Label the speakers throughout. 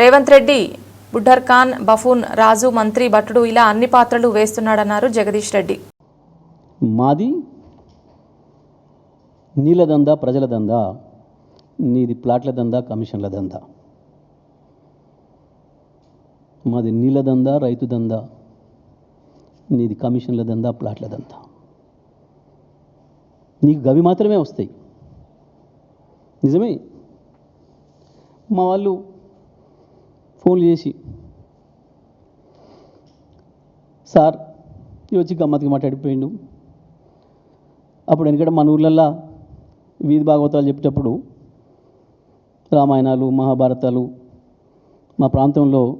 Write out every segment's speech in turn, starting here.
Speaker 1: Revanth Reddy బుడ్డర్ Khan buffoon రాజు మంత్రి భట్టుడు ఇలా అన్ని పాత్రలు వేస్తున్నాడన్నారు జగదీష్ రెడ్డి.
Speaker 2: మాది నీళ్ళ దందా ప్రజల దందా నీది ప్లాట్ల దందా కమిషన్ల దందా. మాది నీళ్ళ దందా రైతు దందా నీది కమిషన్ల దందా ప్లాట్ల దందా. నీకు గవి మాత్రమే వస్తాయి. నిజమే? మా వాళ్ళు ఫోన్లు చేసి. సార్ ఇది వచ్చి గమ్మత్తుగా మాట్లాడిపోయిండు. అప్పుడు ఎందుకంటే మన ఊర్లల్లో వీధి భాగవతాలు చెప్పేటప్పుడు రామాయణాలు మహాభారతాలు మా ప్రాంతంలో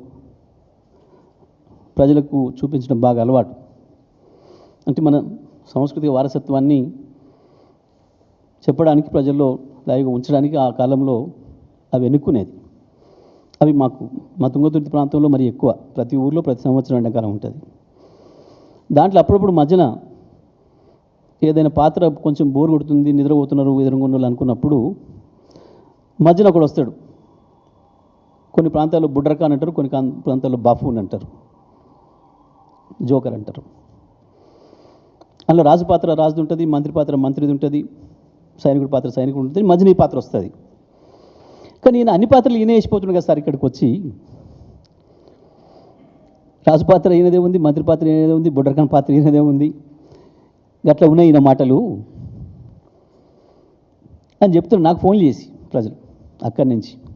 Speaker 2: ప్రజలకు చూపించడం బాగా అలవాటు. అంటే మన సాంస్కృతిక వారసత్వాన్ని చెప్పడానికి ప్రజల్లో లైవ్గా ఉంచడానికి ఆ కాలంలో అవి ఎన్నుకునేది. అవి మాకు మా తుంగతుర్తి ప్రాంతంలో మరి ఎక్కువ. ప్రతి ఊర్లో ప్రతి సంవత్సరం ఎండాకాలం ఉంటుంది. దాంట్లో అప్పుడప్పుడు మధ్యన ఏదైనా పాత్ర కొంచెం బోర్ కొడుతుంది నిద్రపోతున్నారు ఎదురుగుండాలి అనుకున్నప్పుడు మధ్యన ఒకడు వస్తాడు. కొన్ని ప్రాంతాల్లో బుడ్రకాన్ అంటారు కొన్ని ప్రాంతాల్లో బాఫూన్ అంటారు. జోకర్ అంటారు. అందులో రాజు పాత్ర రాజుది ఉంటుంది మంత్రి పాత్ర మంత్రిది ఉంటుంది సైనికుడి పాత్ర సైనికుడు ఉంటుంది మధ్యన ఈ పాత్ర వస్తుంది. కానీ ఈయన అన్ని పాత్రలు ఈయన వేసిపోతున్నాడు కదా సార్ ఇక్కడికి వచ్చి. రాజు పాత్ర ఈయనదే ఉంది మంత్రి పాత్ర ఈయనదే ఉంది బుడ్రకాన్ పాత్ర ఈయనదే ఉంది. అట్లా ఉన్నాయి ఈయన మాటలు. అని చెప్తున్నారు నాకు ఫోన్ చేసి ప్రజలు అక్కడి నుంచి.